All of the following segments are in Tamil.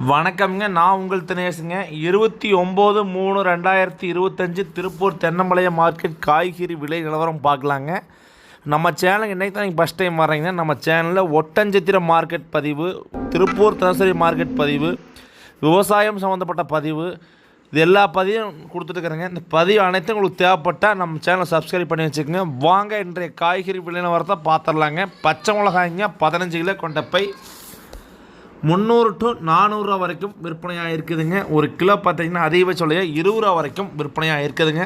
வணக்கம்ங்க. நான் உங்கள் தினேஷுங்க. இருபத்தி ஒம்பது மூணு ரெண்டாயிரத்தி இருபத்தஞ்சி திருப்பூர் தென்னமலைய மார்க்கெட் காய்கறி விலை நிலவரம் பார்க்கலாங்க. நம்ம சேனலுக்கு இன்றைக்கி தான் நீங்கள் ஃபஸ்ட் டைம் வர்றீங்கன்னா நம்ம சேனலில் ஒட்டஞ்சத்திர மார்க்கெட் பதிவு திருப்பூர் தினசரி மார்க்கெட் பதிவு விவசாயம் சம்மந்தப்பட்ட பதிவு இது எல்லா பதிவும் கொடுத்துட்டுருக்குறேங்க இந்த பதிவு அனைத்தும் உங்களுக்கு தேவைப்பட்டால் நம்ம சேனலை சப்ஸ்கிரைப் பண்ணி வச்சுக்கோங்க. வாங்க இன்றைய காய்கறி விலை நிலவரத்தை பார்த்துடலாங்க. பச்சை மிளகாய்ங்க பதினஞ்சு கிலோ கொண்ட பை முந்நூறு டு நானூறுரூவா வரைக்கும் விற்பனையாக இருக்குதுங்க. ஒரு கிலோ பார்த்தீங்கன்னா அதிகபட்ச விலையை இருபது ரூபா வரைக்கும் விற்பனையாக இருக்குதுங்க.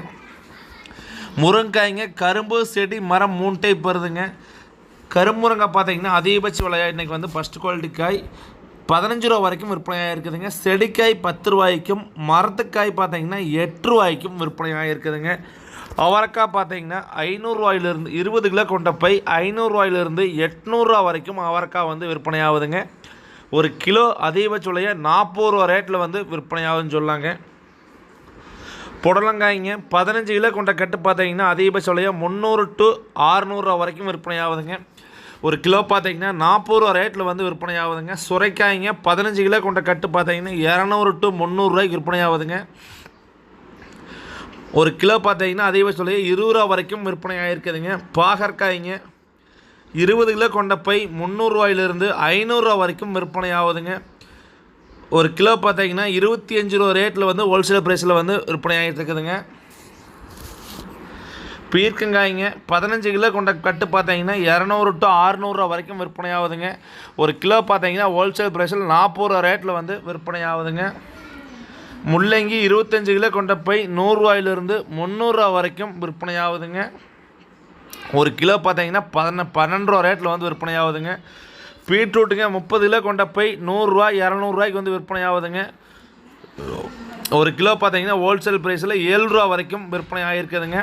முருங்காய்ங்க கரும்பு செடி மரம் மூணு டைப் வருதுங்க. கரும்புரங்காய் பார்த்தீங்கன்னா அதிகபட்ச விலையாக இன்றைக்கி வந்து ஃபஸ்ட் குவாலிட்டி காய் பதினஞ்சு ரூபா வரைக்கும் விற்பனையாக இருக்குதுங்க. செடிக்காய் பத்து ரூபாய்க்கும் மரத்துக்காய் பார்த்தீங்கன்னா எட்டு ரூபாய்க்கும் விற்பனையாக இருக்குதுங்க. அவரைக்காய் பார்த்தீங்கன்னா ஐநூறுரூவாயிலிருந்து இருபது கிலோ கொண்ட பை ஐநூறுரூவாயிலிருந்து எட்நூறுரூவா வரைக்கும் அவரைக்காய் வந்து விற்பனையாகுதுங்க. ஒரு கிலோ அதிகபட்ச விலையை நாற்பது ரூபா ரேட்டில் வந்து விற்பனையாகுதுன்னு சொல்லாங்க. புடலங்காய்ங்க பதினஞ்சு கிலோ கொண்ட கட்டு பார்த்தீங்கன்னா அதிகபட்ச விலையை முந்நூறு டு ஆறுநூறுவா வரைக்கும் விற்பனை ஆகுதுங்க ஒரு கிலோ பார்த்தீங்கன்னா நாற்பது ரூபா ரேட்டில் வந்து விற்பனை ஆகுதுங்க சுரைக்காய்ங்க பதினஞ்சு கிலோ கொண்ட கட்டு பார்த்தீங்கன்னா இரநூறு டு முந்நூறுரூவாய்க்கு விற்பனையாகுதுங்க. ஒரு கிலோ பார்த்தீங்கன்னா அதிகபட்ச விலையை இருபது ரூபா வரைக்கும் விற்பனை ஆகிருக்குதுங்க பாகற்காய்ங்க இருபது கிலோ கொண்ட பை முந்நூறுரூவாயிலிருந்து ஐநூறுரூவா வரைக்கும் விற்பனை ஆகுதுங்க ஒரு கிலோ பார்த்தீங்கன்னா இருபத்தி அஞ்சு ரூபா ரேட்டில் வந்து ஹோல்சேல் ப்ரைஸில் வந்து விற்பனை ஆகிட்டு இருக்குதுங்க. பீர்க்கங்காய்ங்க பதினஞ்சு கிலோ கொண்ட கட்டு பார்த்தீங்கன்னா இரநூறு டு அறுநூறுவா வரைக்கும் விற்பனை ஆகுதுங்க ஒரு கிலோ பார்த்தீங்கன்னா ஹோல்சேல் ப்ரைஸில் நாற்பது ரூபா ரேட்டில் வந்து விற்பனை ஆகுதுங்க முள்ளங்கி இருபத்தஞ்சு கிலோ கொண்ட பை நூறுரூவாயிலிருந்து முந்நூறுரூவா வரைக்கும் விற்பனை ஆகுதுங்க ஒரு கிலோ பார்த்தீங்கன்னா பதின பன்னெண்டு ரூபா ரேட்டில் வந்து விற்பனை ஆகுதுங்க பீட்ரூட்டுங்க முப்பது கிலோ கொண்ட போய் நூறுரூவா இரநூறுவாய்க்கு வந்து விற்பனை ஆகுதுங்க ஒரு கிலோ பார்த்தீங்கன்னா ஹோல்சேல் ப்ரைஸில் ஏழு ரூபா வரைக்கும் விற்பனை ஆகிருக்குதுங்க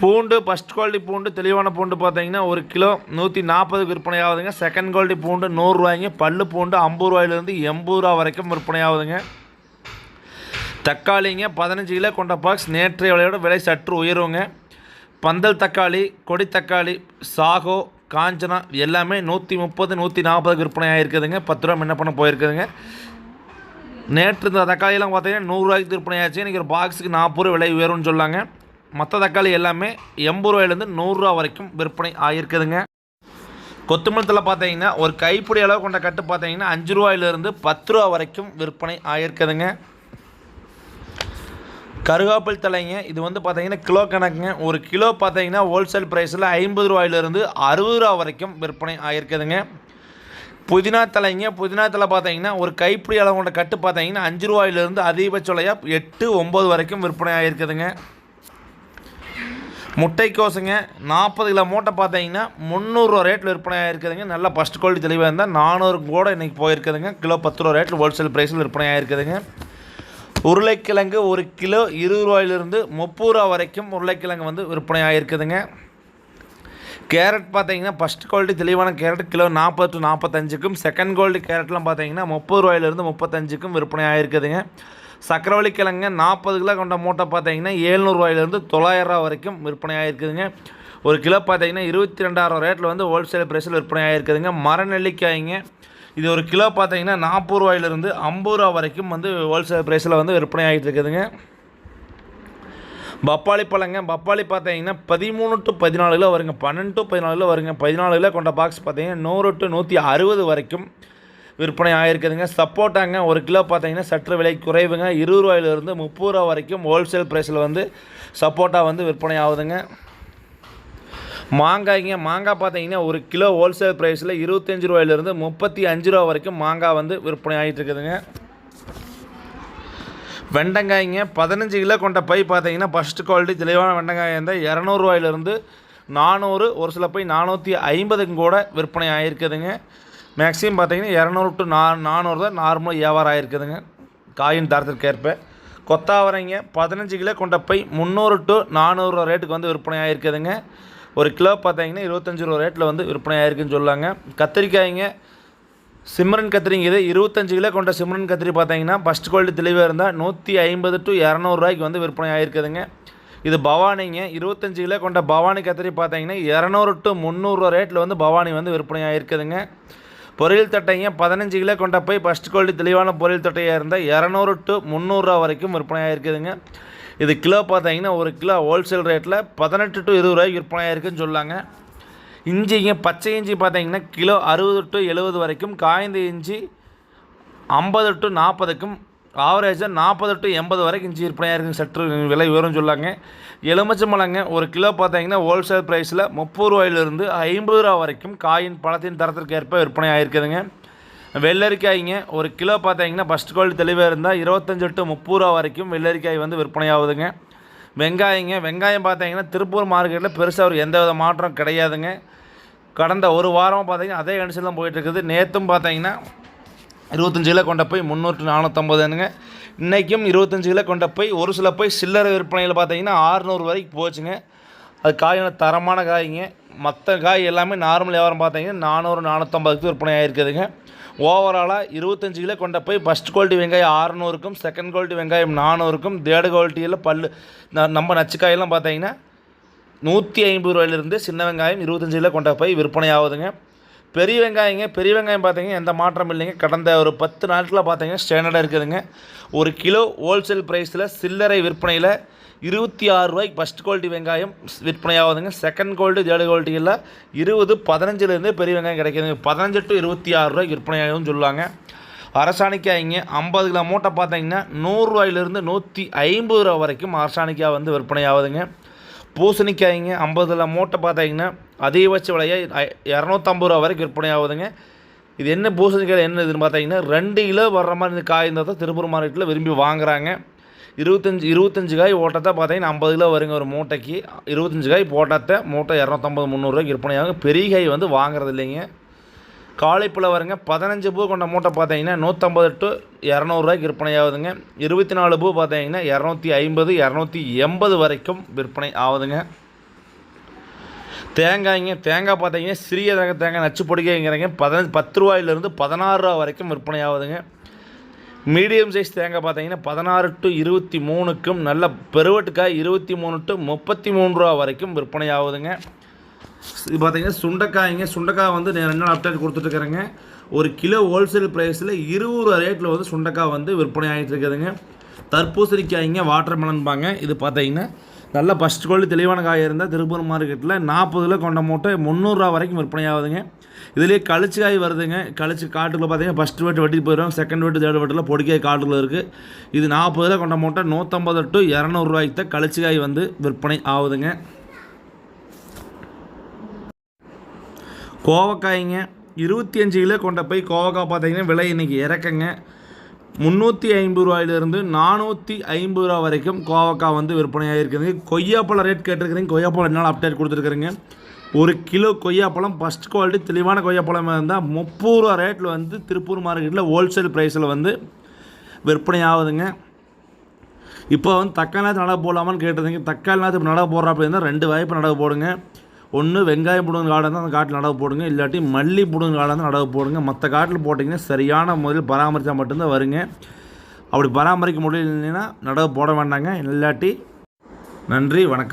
பூண்டு ஃபஸ்ட் குவாலிட்டி பூண்டு தெளிவான பூண்டு பார்த்தீங்கன்னா ஒரு கிலோ நூற்றி நாற்பதுக்கு விற்பனை ஆகுதுங்க செகண்ட் குவாலிட்டி பூண்டு நூறுரூவாய்ங்க. பல்லு பூண்டு ஐம்பது ரூபாயிலேருந்து எண்பது ரூபா வரைக்கும் விற்பனை ஆகுதுங்க தக்காளிங்க பதினஞ்சு கிலோ கொண்ட பாக்ஸ் நேற்றைய விலையோட விலை சற்று உயருங்க. பந்தல் தக்காளி கொடி தக்காளி சாகோ காஞ்சனா எல்லாமே நூற்றி முப்பது நூற்றி நாற்பது விற்பனை ஆகிருக்குதுங்க பத்து ரூபா முன்ன பண்ண போயிருக்குதுங்க. நேற்று இந்த தக்காளியெல்லாம் பார்த்தீங்கன்னா நூறுரூவாய்க்கு விற்பனை ஆச்சு இன்றைக்கி ஒரு பாக்ஸுக்கு நாற்பது ரூபா விலை உயரும்னு சொல்லாங்க. மற்ற தக்காளி எல்லாமே எண்பது ரூபாயிலேருந்து நூறுரூவா வரைக்கும் விற்பனை ஆகிருக்குதுங்க கொத்தமல்லத்தில் பார்த்தீங்கன்னா ஒரு கைப்பிடி அளவு கொண்ட கட்டு பார்த்தீங்கன்னா அஞ்சு ரூபாயிலேருந்து பத்து ரூபா வரைக்கும் விற்பனை ஆகிருக்குதுங்க கருகாப்பில் தலைங்க. இது வந்து பார்த்தீங்கன்னா கிலோ கணக்குங்க. ஒரு கிலோ பார்த்தீங்கன்னா ஹோல்சேல் ப்ரைஸில் ஐம்பது ரூபாயிலிருந்து அறுபது ரூபா வரைக்கும் விற்பனை ஆகிருக்குதுங்க புதினா தலைங்க. புதினா தலை பார்த்தீங்கன்னா ஒரு கைப்பிடி அளவு கொண்ட கட்டு பார்த்தீங்கன்னா அஞ்சு ரூபாயிலிருந்து அதிகபட்ச விலையாக எட்டு ஒம்பது வரைக்கும் விற்பனை ஆகிருக்குதுங்க முட்டைக்கோசுங்க. நாற்பது கிலோ மூட்டை பார்த்தீங்கன்னா முந்நூறுரூவா ரேட்டில் விற்பனை ஆகிருக்குதுங்க நல்லா ஃபஸ்ட் குவாலிட்டி தெளிவாக இருந்தால் நானூறு கூட இன்றைக்கி போயிருக்குதுங்க. கிலோ பத்து ரூபா ரேட்டில் ஹோல்சேல் ப்ரைஸில் விற்பனை ஆகிருக்குதுங்க உருளைக்கிழங்கு ஒரு கிலோ இருபது ரூபாயிலிருந்து முப்பது ரூபா வரைக்கும் உருளைக்கிழங்கு வந்து விற்பனை ஆகிருக்குதுங்க கேரட் பார்த்தீங்கன்னா ஃபஸ்ட் குவாலிட்டி தெளிவான கேரட் கிலோ நாற்பது டு நாற்பத்தஞ்சுக்கும் செகண்ட் குவாலிட்டி கேரட்லாம் பார்த்தீங்கன்னா முப்பது ரூபாயிலிருந்து முப்பத்தஞ்சுக்கும் விற்பனை ஆகிருக்குதுங்க சக்கரவள்ளி கிழங்கு நாற்பது கிலோ கொண்ட மூட்டை பார்த்தீங்கன்னா ஏழ்நூறுவாயிலிருந்து தொள்ளாயிரரூவா வரைக்கும் விற்பனை ஆகிருக்குதுங்க ஒரு கிலோ பார்த்தீங்கன்னா இருபத்தி ரெண்டாயிரம் ரேட்டில் வந்து ஹோல்சேல் ப்ரைஸில் விற்பனை ஆகிருக்குதுங்க மர நெல்லிக்காய்ங்க இது ஒரு கிலோ பார்த்தீங்கன்னா நாற்பது ரூபாயிலிருந்து ஐம்பது ரூபா வரைக்கும் வந்து ஹோல்சேல் ப்ரைஸில் வந்து விற்பனை ஆகிட்டு இருக்குதுங்க. பப்பாளி பழங்க பப்பாளி பார்த்தீங்கன்னா பதிமூணு டு பதினாலு கிலோ வருங்க. பன்னெண்டு டு பதினாலு கிலோ வருங்க. பதினாலு கிலோ கொண்ட பாக்ஸ் பார்த்தீங்கன்னா நூறு டு நூற்றி அறுபது வரைக்கும் விற்பனை ஆகிருக்குதுங்க. சப்போட்டாங்க ஒரு கிலோ பார்த்தீங்கன்னா சற்று விலை குறைவுங்க. இருபது ரூபாயிலிருந்து முப்பது ரூபா வரைக்கும் ஹோல்சேல் ப்ரைஸில் வந்து சப்போட்டா வந்து விற்பனை ஆகுதுங்க. மாங்காய்ங்க மாங்காய் பார்த்தீங்கன்னா ஒரு கிலோ ஹோல்சேல் ப்ரைஸில் இருபத்தஞ்சி ரூபாயிலிருந்து முப்பத்தி அஞ்சு ரூபா வரைக்கும் மாங்காய் வந்து விற்பனை ஆகிட்டு இருக்குதுங்க. வெண்டங்காய்ங்க பதினஞ்சு கிலோ கொண்ட பை பார்த்தீங்கன்னா ஃபஸ்ட்டு குவாலிட்டி தெளிவான வெண்டங்காய் இருந்தால் இரநூறுவாயிலிருந்து நானூறு ஒரு சில பை நானூற்றி ஐம்பதுக்கும் கூட விற்பனை ஆகிருக்குதுங்க மேக்ஸிமம் பார்த்தீங்கன்னா இரநூறு டு நா நானூறு தான் நார்மலாக வியாபாரம் ஆகிருக்குதுங்க காயின் தரத்திற்கேற்ப கொத்தாவரைங்க பதினஞ்சு கிலோ கொண்ட பை முந்நூறு டு நானூறுரூவா ரேட்டுக்கு வந்து விற்பனை ஆகிருக்குதுங்க ஒரு கிலோ பார்த்தீங்கன்னா இருபத்தஞ்சி ரூபா ரேட்டில் வந்து விற்பனை ஆகிருக்குன்னு சொல்லாங்க. கத்திரிக்காய்ங்க சிம்ரன் கத்திரிங்க இது இருபத்தஞ்சு கிலோ கொண்ட சிம்ரன் கத்திரி பார்த்தீங்கன்னா ஃபஸ்ட் குவாலிட்டி தெளிவாக இருந்தால் நூற்றி ஐம்பது டு இரநூறுவாய்க்கு வந்து விற்பனை ஆகிருக்குதுங்க இது பவானிங்க இருபத்தஞ்சு கிலோ கொண்ட பவானி கத்திரி பார்த்தீங்கன்னா இரநூறு டு முந்நூறுரூவா ரேட்டில் வந்து பவானி வந்து விற்பனை ஆகிருக்குதுங்க பொரியல் தட்டைங்க பதினஞ்சு கிலோ கொண்ட போய் ஃபஸ்ட் குவாலிட்டி தெளிவான பொரியல் தட்டையாக இருந்தால் இரநூறு டு முந்நூறுரூவா வரைக்கும் விற்பனை இருக்குதுங்க இது கிலோ பார்த்தீங்கன்னா ஒரு கிலோ ஹோல்சேல் ரேட்டில் பதினெட்டு டு இருபது ரூபாய்க்கு விற்பனை இருக்குன்னு சொல்லாங்க. இஞ்சிங்க பச்சை இஞ்சி பார்த்தீங்கன்னா கிலோ அறுபது டு எழுபது வரைக்கும் காய்ந்த இஞ்சி ஐம்பது டு நாற்பதுக்கும் ஆவரேஜாக நாற்பது டு எண்பது வரைக்கும் இஞ்சி விற்பனையாக இருக்குங்க. சற்று விலை விவரம் சொல்லாங்க. எலுமிச்சம்பழங்க ஒரு கிலோ பார்த்தீங்கன்னா ஹோல்சேல் ப்ரைஸில் முப்பது ரூபாயிலிருந்து ஐம்பது ரூபா வரைக்கும் காயின் பழத்தின் தரத்திற்கு ஏற்ப விற்பனை ஆகிருக்குதுங்க வெள்ளரிக்காய்ங்க. ஒரு கிலோ பார்த்தீங்கன்னா ஃபஸ்ட் குவாலிட்டி தெளிவாக இருந்தால் இருபத்தஞ்சி டு முப்பது ரூபா வரைக்கும் வெள்ளரிக்காய் வந்து விற்பனையாகுதுங்க. வெங்காயங்க வெங்காயம் பார்த்தீங்கன்னா திருப்பூர் மார்க்கெட்டில் பெருசாக ஒரு எந்த வித மாற்றம் கிடையாதுங்க. கடந்த ஒரு வாரமாக பார்த்தீங்கன்னா அதே கண்டிஷன் தான் போயிட்டுருக்குது. நேற்றும் பார்த்தீங்கன்னா இருபத்தஞ்சு கிலோ கொண்ட போய் முந்நூற்று நானூற்றம்பதுங்க இன்றைக்கும் இருபத்தஞ்சு கிலோ கொண்ட போய் ஒரு சில போய் சில்லறை விற்பனையில் பார்த்தீங்கன்னா ஆறுநூறு வரைக்கும் போச்சுங்க. அது காய் தரமான காய்ங்க. மற்ற காய் எல்லாமே நார்மல் வியாபாரம் பார்த்தீங்கன்னா நானூறு நானூற்றம்பதுக்கு விற்பனை ஆகிருக்குதுங்க ஓவராலாக இருபத்தஞ்சு கிலோ கொண்ட போய் ஃபஸ்ட் குவாலிட்டி வெங்காயம் ஆறுநூறுக்கும் செகண்ட் குவாலிட்டி வெங்காயம் நானூறுக்கும் தேர்டு குவாலிட்டியில் பல்லு ந- நம்ம நச்சுக்காயெல்லாம் பார்த்தீங்கன்னா நூற்றி ஐம்பது ரூபாயிலிருந்து சின்ன வெங்காயம் இருபத்தஞ்சு கிலோ கொண்ட போய் விற்பனை ஆகுதுங்க பெரிய வெங்காயங்க பெரிய வெங்காயம் பார்த்தீங்கன்னா எந்த மாற்றம் இல்லைங்க. கடந்த ஒரு பத்து நாட்களில் பார்த்தீங்கன்னா ஸ்டாண்டர்டாக இருக்குதுங்க. ஒரு கிலோ ஹோல்சேல் ப்ரைஸில் சில்லறை விற்பனையில் இருபத்தி ஆறு ரூபாய்க்கு ஃபஸ்ட் குவாலிட்டி வெங்காயம் விற்பனை ஆகுதுங்க செகண்ட் குவாலிட்டி தேர்டு குவாலிட்டியில் இருபது பதினஞ்சுலேருந்து பெரிய வெங்காயம் கிடைக்கிதுங்க. பதினஞ்சு டு இருபத்தி ஆறு ரூபாய்க்கு விற்பனை ஆகுதுன்னு சொல்லுவாங்க. அரசாணிக்காய்ங்க ஐம்பது கிலோ மூட்டை பார்த்தீங்கன்னா நூறுரூவாயிலிருந்து நூற்றி ஐம்பது ரூபா வரைக்கும் அரசாணிக்காய் வந்து விற்பனை ஆகுதுங்க பூசணிக்காய்ங்க ஐம்பதுல மூட்டை பார்த்தீங்கன்னா அதிகபட்ச விலையை இரநூத்தம்பது ரூபா வரைக்கும் விற்பனை ஆகுதுங்க. இது என்ன பூசணிக்காய் என்ன இதுன்னு பார்த்தீங்கன்னா ரெண்டு கிலோ வர்ற மாதிரி இந்த காய் இருந்தால் தான் திருப்பூர் மார்க்கெட்டில் விரும்பி வாங்குறாங்க. இருபத்தஞ்சி இருபத்தஞ்சு காய் ஓட்டத்தை பார்த்தீங்கன்னா ஐம்பது கிலோ வருங்க ஒரு மூட்டைக்கு. இருபத்தஞ்சு காய் போட்டத்தை மூட்டை இரநூத்தம்பது முந்நூறுரூவாய்க்கு விற்பனை ஆகும் பெரிய காய் வந்து வாங்குறது இல்லைங்க. காலைப்பில் வருங்க பதினஞ்சு பூ கொண்ட மூட்டை பார்த்தீங்கன்னா நூற்றம்பது டு இரநூறுவாய்க்கு விற்பனை ஆகுதுங்க. இருபத்தி நாலு பூ பார்த்தீங்கன்னா இரநூத்தி ஐம்பது இரநூத்தி எண்பது வரைக்கும் விற்பனை ஆகுதுங்க. தேங்காய்ங்க தேங்காய் பார்த்தீங்கன்னா சிறிய ரக தேங்காய் நச்சு பொடிக்கைங்கிறங்க. பதினஞ்சு பத்து ரூபாயிலிருந்து பதினாறு ரூபா வரைக்கும் விற்பனை ஆகுதுங்க. மீடியம் சைஸ் தேங்காய் பார்த்தீங்கன்னா பதினாறு டு இருபத்தி மூணுக்கும் நல்ல பெருவட்டுக்காய் இருபத்தி மூணு டு முப்பத்தி மூணு ரூபா வரைக்கும் விற்பனை ஆகுதுங்க. இது பார்த்தீங்கன்னா சுண்டைக்காய்ங்க. சுண்டைக்காய் வந்து நான் ரெண்டு நாள் அப்டேட் கொடுத்துட்ருக்குறேங்க ஒரு கிலோ ஹோல்சேல் ப்ரைஸில் இருபது ரூபா ரேட்டில் வந்து சுண்டைக்காய் வந்து விற்பனை ஆகிட்டு இருக்குதுங்க தர்பூசணிக்காய்ங்க வாட்டர் மெலன்பாங்க இது பார்த்தீங்கன்னா நல்ல ஃபஸ்ட் குவாலிட்டி தெளிவான காய் இருந்தால் திருப்பூர் மார்க்கெட்டில் நாற்பது கிலோ கொண்ட மூட்டை முந்நூறுரூவா வரைக்கும் விற்பனை ஆகுதுங்க இதுலேயே கழிச்சு காய் வருதுங்க. கழிச்சு காட்டுக்குள்ள பார்த்தீங்கன்னா ஃபஸ்ட் வெட்டு வெட்டி போயிடும் செகண்ட் வெட்டு தேர்ட் வெட்டில் பொடிக்காய் காட்டுக்குள்ள இருக்குது இது நாற்பது கிலோ கொண்ட மூட்டை நூற்றம்பது டு இரநூறுவாய்க்கு தான் கழிச்சு காய் வந்து விற்பனை ஆகுதுங்க. கோவக்காய்ங்க. இருபத்தி அஞ்சு கிலோ கொண்ட போய் கோவக்காய் பார்த்தீங்கன்னா விலை இன்றைக்கி இறக்குங்க. முந்நூற்றி ஐம்பது ரூபாயிலிருந்து நானூற்றி ஐம்பது ரூபா வரைக்கும் கோவக்காய் வந்து விற்பனையாக இருக்குதுங்க கொய்யாப்பழம் ரேட் கேட்டிருக்கிறீங்க. கொய்யாப்பழம் என்னால் அப்டேட் கொடுத்துருக்குறீங்க? ஒரு கிலோ கொய்யாப்பழம் ஃபஸ்ட் குவாலிட்டி தெளிவான கொய்யாப்பழம் இருந்தால் முப்பது ரூபா ரேட்டில் வந்து திருப்பூர் மார்க்கெட்டில் ஹோல்சேல் ப்ரைஸில் வந்து விற்பனை ஆகுதுங்க இப்போ வந்து தக்காளி நேரத்தில் நடவு போடலாமான்னு கேட்டிருந்தீங்க. தக்காளி நேரத்தில் இப்போ நடவு போடுறா இருந்தால் ரெண்டு வாய்ப்பு நடவு போடுங்க. ஒன்று வெங்காயம் பிடுங்க காடாக இருந்தால் அந்த காட்டில் நடவு போடுங்க இல்லாட்டி மல்லி புடுங்க காடாக இருந்தால் நடவு போடுங்க. மற்ற காட்டில் போட்டிங்கன்னா சரியான முறையில் பராமரித்தா மட்டும்தான் வருங்க. அப்படி பராமரிக்க முடியலன்னா நடவு போட வேண்டாங்க. இல்லாட்டி நன்றி வணக்கம்.